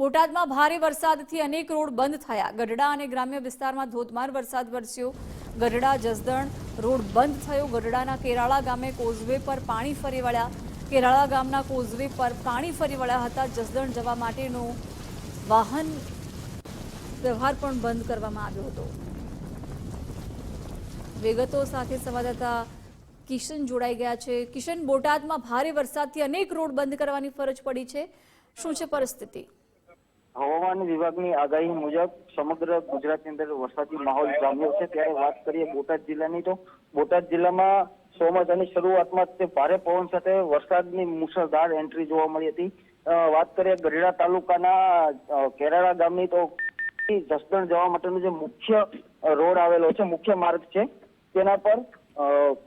બોટાદમાં ભારે વરસાદથી અનેક રોડ બંધ થયા. ગઢડા અને ગ્રામ્ય વિસ્તારમાં ધોધમાર વરસાદ વરસ્યો. ગઢડા, જસદણ રોડ બંધ થયો. ગઢડાના કેરાળા ગામે કોઝવે પર પાણી ફરી વળ્યા. કેરાળા ગામના કોઝવે પર પાણી ફરી વળ્યા હતા. જસદણ જવા માટેનો વાહન વ્યવહાર પણ બંધ કરવામાં આવ્યો હતો. વિગતો સાથે સંવાદદાતા કિશન જોડાઈ ગયા છે. કિશન, બોટાદમાં ભારે વરસાદથી અનેક રોડ બંધ કરવાની ફરજ પડી છે. શું છે પરિસ્થિતિ? હવામાન વિભાગની આગાહી મુજબ સમગ્ર ગુજરાતની અંદર વરસાદી માહોલ જામ્યો છે. ત્યારે વાત કરીએ બોટાદ જિલ્લાની તો બોટાદ જિલ્લામાં ચોમાસાની શરૂઆતમાં તે ભારે પવન સાથે વરસાદની મુશળધાર એન્ટ્રી જોવા મળી હતી. વાત કરીએ ગઢડા તાલુકાના કેરાળા ગામની તો જસદણ જવા માટેનો જે મુખ્ય રોડ આવેલો છે, મુખ્ય માર્ગ છે, તેના પર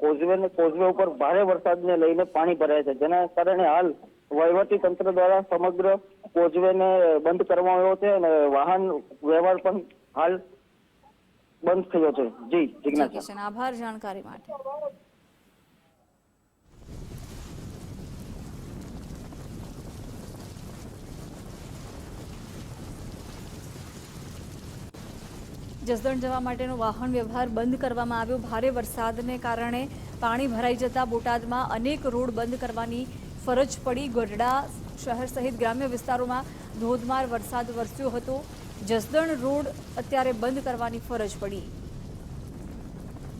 કોઝવે કોઝવે ઉપર ભારે વરસાદને લઈને પાણી ભરાય છે. જેના કારણે હાલ વહીવટી તંત્ર દ્વારા સમગ્ર કોઝવેને બંધ કરવામાં આવ્યો છે અને વાહન વ્યવહાર પણ હાલ બંધ થયો છે. જી, જિજ્ઞાસા. આભાર જાણકારી માટે. જસદણ જવા માટેનો વાહન વ્યવહાર બંધ કરવામાં આવ્યો. ભારે વરસાદને કારણે પાણી ભરાઈ જતા બોટાદમાં અનેક રોડ બંધ કરવાની ફરજ પડી. ગઢડા શહેર સહિત ગ્રામ્ય વિસ્તારોમાં ધોધમાર વરસાદ વરસ્યો હતો. જસદણ રોડ અત્યારે બંધ કરવાની ફરજ પડી.